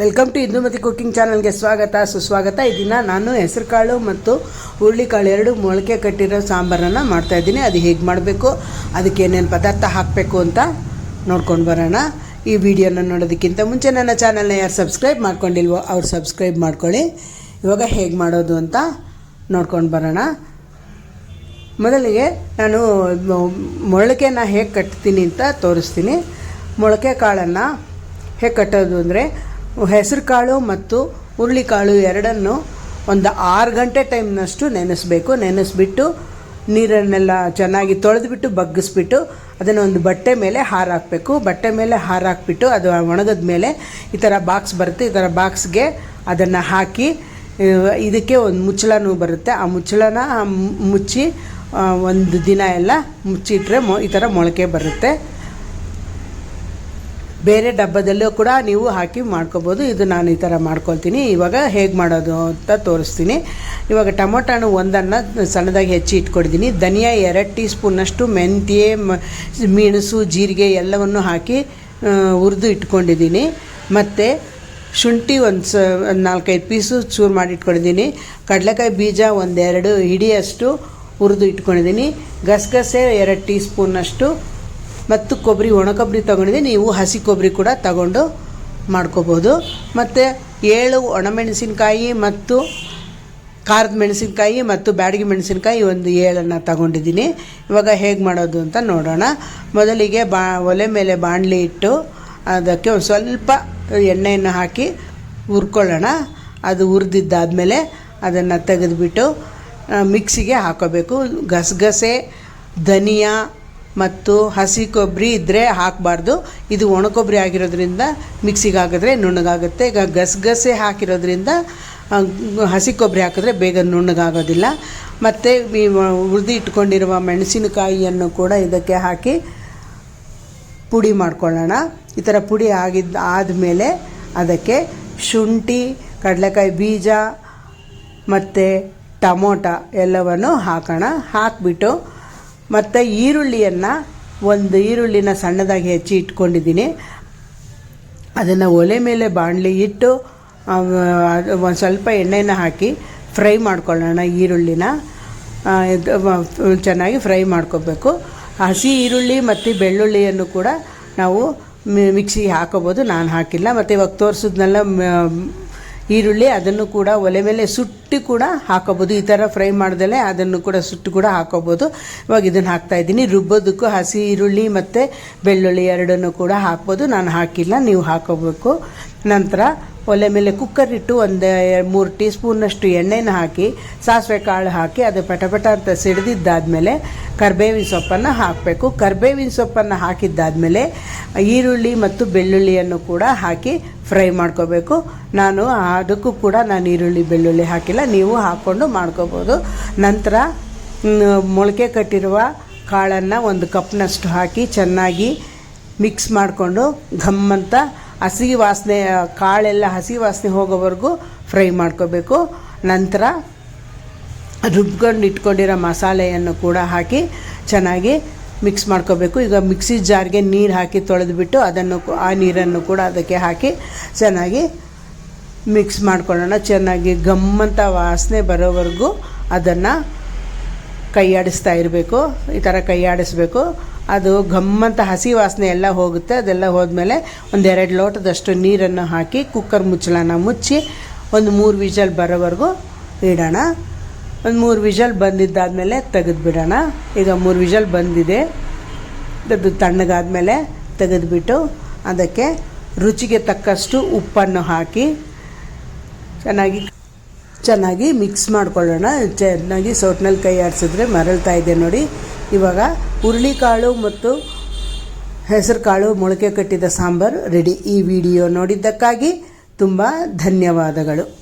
Welcome to Indumati cooking ಚಾನಲ್ಗೆ ಸ್ವಾಗತ, ಸುಸ್ವಾಗತ. ಈ ದಿನ ನಾನು ಹೆಸರುಕಾಳು ಮತ್ತು ಹುರುಳಿಕಾಳು ಎರಡು ಮೊಳಕೆ ಕಟ್ಟಿರೋ ಸಾಂಬಾರನ್ನು ಮಾಡ್ತಾಯಿದ್ದೀನಿ ಅದು ಹೇಗೆ ಮಾಡಬೇಕು, ಅದಕ್ಕೆ ಏನೇನು ಪದಾರ್ಥ ಹಾಕಬೇಕು ಅಂತ ನೋಡ್ಕೊಂಡು ಬರೋಣ. ಈ ವಿಡಿಯೋನ ನೋಡೋದಕ್ಕಿಂತ ಮುಂಚೆ ನನ್ನ ಚಾನಲ್ನ ಯಾರು ಸಬ್ಸ್ಕ್ರೈಬ್ ಮಾಡ್ಕೊಂಡಿಲ್ವೋ ಅವ್ರು ಸಬ್ಸ್ಕ್ರೈಬ್ ಮಾಡ್ಕೊಳ್ಳಿ. ಇವಾಗ ಹೇಗೆ ಮಾಡೋದು ಅಂತ ನೋಡ್ಕೊಂಡು ಬರೋಣ. ಮೊದಲಿಗೆ ನಾನು ಮೊಳಕೆನ ಹೇಗೆ ಕಟ್ತೀನಿ ಅಂತ ತೋರಿಸ್ತೀನಿ. ಮೊಳಕೆ ಕಾಳನ್ನು ಹೇಗೆ ಕಟ್ಟೋದು ಅಂದರೆ ಹೆಸರು ಕಾಳು ಮತ್ತು ಹುರುಳಿಕಾಳು ಎರಡನ್ನು ಒಂದು ಆರು ಗಂಟೆ ಟೈಮ್ನಷ್ಟು ನೆನೆಸ್ಬೇಕು. ನೆನೆಸ್ಬಿಟ್ಟು ನೀರನ್ನೆಲ್ಲ ಚೆನ್ನಾಗಿ ತೊಳೆದ್ಬಿಟ್ಟು, ಬಗ್ಗಿಸ್ಬಿಟ್ಟು ಅದನ್ನು ಒಂದು ಬಟ್ಟೆ ಮೇಲೆ ಹಾರಾಕಬೇಕು. ಬಟ್ಟೆ ಮೇಲೆ ಹಾರಾಕ್ಬಿಟ್ಟು ಅದು ಒಣಗಿದ ಮೇಲೆ ಈ ಥರ ಬಾಕ್ಸ್ ಬರುತ್ತೆ. ಈ ಥರ ಬಾಕ್ಸ್ಗೆ ಅದನ್ನು ಹಾಕಿ ಇದಕ್ಕೆ ಒಂದು ಮುಚ್ಚಳನೂ ಬರುತ್ತೆ. ಆ ಮುಚ್ಚಳನ ಮುಚ್ಚಿ ಒಂದು ದಿನ ಎಲ್ಲ ಮುಚ್ಚಿಟ್ರೆ ಮೊ, ಈ ಥರ ಮೊಳಕೆ ಬರುತ್ತೆ. ಬೇರೆ ಡಬ್ಬದಲ್ಲೂ ಕೂಡ ನೀವು ಹಾಕಿ ಮಾಡ್ಕೋಬೋದು. ಇದು ನಾನು ಈ ಥರ ಮಾಡ್ಕೊಳ್ತೀನಿ. ಇವಾಗ ಹೇಗೆ ಮಾಡೋದು ಅಂತ ತೋರಿಸ್ತೀನಿ. ಇವಾಗ ಟೊಮೊಟೊ ಹಣ್ಣು ಒಂದನ್ನು ಸಣ್ಣದಾಗಿ ಹೆಚ್ಚಿ ಇಟ್ಕೊಂಡಿದ್ದೀನಿ ಧನಿಯಾ ಎರಡು ಟೀ ಸ್ಪೂನಷ್ಟು ಮೆಂತ್ಯೆ, ಮೆಣಸು, ಜೀರಿಗೆ ಎಲ್ಲವನ್ನು ಹಾಕಿ ಹುರಿದು ಇಟ್ಕೊಂಡಿದ್ದೀನಿ. ಮತ್ತು ಶುಂಠಿ ಒಂದು ಸ ಒಂದು ನಾಲ್ಕೈದು ಪೀಸು ಚೂರು ಮಾಡಿ ಇಟ್ಕೊಂಡಿದ್ದೀನಿ. ಕಡಲೆಕಾಯಿ ಬೀಜ ಒಂದೆರಡು, ಹಿಡಿಯಷ್ಟು ಹುರಿದು ಇಟ್ಕೊಂಡಿದ್ದೀನಿ. ಗಸಗಸೆ ಎರಡು ಟೀ ಸ್ಪೂನಷ್ಟು ಮತ್ತು ಕೊಬ್ಬರಿ ಒಣ ಕೊಬ್ಬರಿ ತೊಗೊಂಡಿದ್ದೀನಿ ನೀವು ಹಸಿ ಕೊಬ್ಬರಿ ಕೂಡ ತಗೊಂಡು ಮಾಡ್ಕೋಬೋದು. ಮತ್ತು ಏಳು ಒಣಮೆಣಸಿನಕಾಯಿ ಮತ್ತು ಖಾರದ ಮೆಣಸಿನಕಾಯಿ ಮತ್ತು ಬ್ಯಾಡಗಿ ಮೆಣಸಿನಕಾಯಿ ಒಂದು ಏಳನ್ನು ತಗೊಂಡಿದ್ದೀನಿ. ಇವಾಗ ಹೇಗೆ ಮಾಡೋದು ಅಂತ ನೋಡೋಣ. ಮೊದಲಿಗೆ ಬಾ, ಒಲೆ ಮೇಲೆ ಬಾಣಲಿ ಇಟ್ಟು ಅದಕ್ಕೆ ಒಂದು ಸ್ವಲ್ಪ ಎಣ್ಣೆಯನ್ನು ಹಾಕಿ ಹುರ್ಕೊಳ್ಳೋಣ. ಅದು ಹುರಿದಿದ್ದಾದಮೇಲೆ ಅದನ್ನು ತೆಗೆದುಬಿಟ್ಟು ಮಿಕ್ಸಿಗೆ ಹಾಕೋಬೇಕು. ಗಸಗಸೆ, ಧನಿಯಾ ಮತ್ತು ಹಸಿ ಕೊಬ್ಬರಿ ಇದ್ದರೆ ಹಾಕಬಾರ್ದು. ಇದು ಒಣ ಕೊಬ್ಬರಿ ಆಗಿರೋದ್ರಿಂದ ಮಿಕ್ಸಿಗೆ ಹಾಕಿದ್ರೆ ನುಣ್ಣಗಾಗುತ್ತೆ. ಈಗ ಗಸಗಸೆ ಹಾಕಿರೋದ್ರಿಂದ ಹಸಿ ಕೊಬ್ಬರಿ ಹಾಕಿದ್ರೆ ಬೇಗ ನುಣ್ಣಗಾಗೋದಿಲ್ಲ. ಮತ್ತು ಉಳಿದು ಇಟ್ಕೊಂಡಿರುವ ಮೆಣಸಿನಕಾಯಿಯನ್ನು ಕೂಡ ಇದಕ್ಕೆ ಹಾಕಿ ಪುಡಿ ಮಾಡ್ಕೊಳ್ಳೋಣ. ಈ ಥರ ಪುಡಿ ಆಗಿದ್ದ ಆದಮೇಲೆ ಅದಕ್ಕೆ ಶುಂಠಿ, ಕಡಲೆಕಾಯಿ ಬೀಜ ಮತ್ತು ಟಮೋಟ ಎಲ್ಲವನ್ನು ಹಾಕೋಣ. ಹಾಕಿಬಿಟ್ಟು ಮತ್ತು ಈರುಳ್ಳಿಯನ್ನು ಒಂದು ಈರುಳ್ಳಿನ ಸಣ್ಣದಾಗಿ ಹೆಚ್ಚಿ ಇಟ್ಕೊಂಡಿದ್ದೀನಿ. ಅದನ್ನು ಒಲೆ ಮೇಲೆ ಬಾಣಲಿ ಇಟ್ಟು ಒಂದು ಸ್ವಲ್ಪ ಎಣ್ಣೆನ ಹಾಕಿ ಫ್ರೈ ಮಾಡ್ಕೊಳ್ಳೋಣ ಈರುಳ್ಳಿನ. ಚೆನ್ನಾಗಿ ಫ್ರೈ ಮಾಡ್ಕೋಬೇಕು. ಹಸಿ ಈರುಳ್ಳಿ ಮತ್ತು ಬೆಳ್ಳುಳ್ಳಿಯನ್ನು ಕೂಡ ನಾವು ಮಿಕ್ಸಿಗೆ ಹಾಕೋಬೋದು. ನಾನು ಹಾಕಿಲ್ಲ. ಮತ್ತು ಇವಾಗ ತೋರಿಸಿದ್ನೆಲ್ಲ ಈರುಳ್ಳಿ ಅದನ್ನು ಕೂಡ ಒಲೆ ಮೇಲೆ ಸುಟ್ಟು ಕೂಡ ಹಾಕೋಬೋದು. ಈ ಥರ ಫ್ರೈ ಮಾಡ್ದಲೆ ಅದನ್ನು ಕೂಡ ಸುಟ್ಟು ಕೂಡ ಹಾಕೋಬೋದು. ಇವಾಗ ಇದನ್ನು ಹಾಕ್ತಾ ಇದ್ದೀನಿ. ರುಬ್ಬೋದಕ್ಕೂ ಹಸಿ ಈರುಳ್ಳಿ ಮತ್ತು ಬೆಳ್ಳುಳ್ಳಿ ಎರಡನ್ನು ಕೂಡ ಹಾಕ್ಬೋದು. ನಾನು ಹಾಕಿಲ್ಲ, ನೀವು ಹಾಕೋಬೇಕು. ನಂತರ ಒಲೆ ಮೇಲೆ ಕುಕ್ಕರ್ ಇಟ್ಟು ಒಂದು ಮೂರು ಟೀ ಸ್ಪೂನಷ್ಟು ಎಣ್ಣೆನ ಹಾಕಿ, ಸಾಸಿವೆ ಕಾಳು ಹಾಕಿ, ಅದು ಪಟಪಟ ಅಂತ ಸಿಡಿದಿದ್ದಾದಮೇಲೆ ಕರ್ಬೇವಿನ ಸೊಪ್ಪನ್ನು ಹಾಕಬೇಕು. ಕರ್ಬೇವಿನ ಸೊಪ್ಪನ್ನು ಹಾಕಿದ್ದಾದಮೇಲೆ ಈರುಳ್ಳಿ ಮತ್ತು ಬೆಳ್ಳುಳ್ಳಿಯನ್ನು ಕೂಡ ಹಾಕಿ ಫ್ರೈ ಮಾಡ್ಕೋಬೇಕು. ನಾನು ಅದಕ್ಕೂ ಕೂಡ ನಾನು ಈರುಳ್ಳಿ, ಬೆಳ್ಳುಳ್ಳಿ ಹಾಕಿಲ್ಲ. ನೀವು ಹಾಕ್ಕೊಂಡು ಮಾಡ್ಕೋಬೋದು. ನಂತರ ಮೊಳಕೆ ಕಟ್ಟಿರುವ ಕಾಳನ್ನು ಒಂದು ಕಪ್ನಷ್ಟು ಹಾಕಿ ಚೆನ್ನಾಗಿ ಮಿಕ್ಸ್ ಮಾಡಿಕೊಂಡು ಘಮ್ ಅಂತ ಹಸಿ ವಾಸನೆ, ಕಾಳೆಲ್ಲ ಹಸಿ ವಾಸನೆ ಹೋಗೋವರೆಗೂ ಫ್ರೈ ಮಾಡ್ಕೋಬೇಕು. ನಂತರ ರುಬ್ಕೊಂಡು ಇಟ್ಕೊಂಡಿರೋ ಮಸಾಲೆಯನ್ನು ಕೂಡ ಹಾಕಿ ಚೆನ್ನಾಗಿ ಮಿಕ್ಸ್ ಮಾಡ್ಕೋಬೇಕು. ಈಗ ಮಿಕ್ಸಿ ಜಾರ್ಗೆ ನೀರು ಹಾಕಿ ತೊಳೆದುಬಿಟ್ಟು ಅದನ್ನು ಆ ನೀರನ್ನು ಕೂಡ ಅದಕ್ಕೆ ಹಾಕಿ ಚೆನ್ನಾಗಿ ಮಿಕ್ಸ್ ಮಾಡ್ಕೊಳ್ಳೋಣ. ಚೆನ್ನಾಗಿ ಗಮ್ಮಂತ ವಾಸನೆ ಬರೋವರೆಗೂ ಅದನ್ನು ಕೈಯಾಡಿಸ್ತಾ ಇರಬೇಕು. ಈ ಥರ ಕೈಯಾಡಿಸ್ಬೇಕು. ಅದು ಗಮ್ಮಂತ ಹಸಿ ವಾಸನೆ ಎಲ್ಲ ಹೋಗುತ್ತೆ. ಅದೆಲ್ಲ ಹೋದ್ಮೇಲೆ ಒಂದೆರಡು ಲೋಟದಷ್ಟು ನೀರನ್ನು ಹಾಕಿ ಕುಕ್ಕರ್ ಮುಚ್ಚಳನ ಮುಚ್ಚಿ ಒಂದು ಮೂರು ವಿಷಲ್ ಬರೋವರೆಗೂ ಇಡೋಣ. ಒಂದು ಮೂರು ವಿಷಲ್ ಬಂದಿದ್ದಾದಮೇಲೆ ತೆಗೆದುಬಿಡೋಣ. ಈಗ ಮೂರು ವಿಷಲ್ ಬಂದಿದೆ. ಅದು ತಣ್ಣಗಾದ್ಮೇಲೆ ತೆಗೆದುಬಿಟ್ಟು ಅದಕ್ಕೆ ರುಚಿಗೆ ತಕ್ಕಷ್ಟು ಉಪ್ಪನ್ನು ಹಾಕಿ ಚೆನ್ನಾಗಿ ಚೆನ್ನಾಗಿ ಮಿಕ್ಸ್ ಮಾಡ್ಕೊಳ್ಳೋಣ. ಚೆನ್ನಾಗಿ ಸೌಟ್ನಲ್ಲಿ ಕೈ ಆಡಿಸಿದ್ರೆ ಮರಳ್ತಾ ಇದೆ ನೋಡಿ. ಇವಾಗ ಹುರುಳಿಕಾಳು ಮತ್ತು ಹೆಸರುಕಾಳು ಮೊಳಕೆ ಕಟ್ಟಿದ ಸಾಂಬಾರು ರೆಡಿ. ಈ ವಿಡಿಯೋ ನೋಡಿದ್ದಕ್ಕಾಗಿ ತುಂಬ ಧನ್ಯವಾದಗಳು.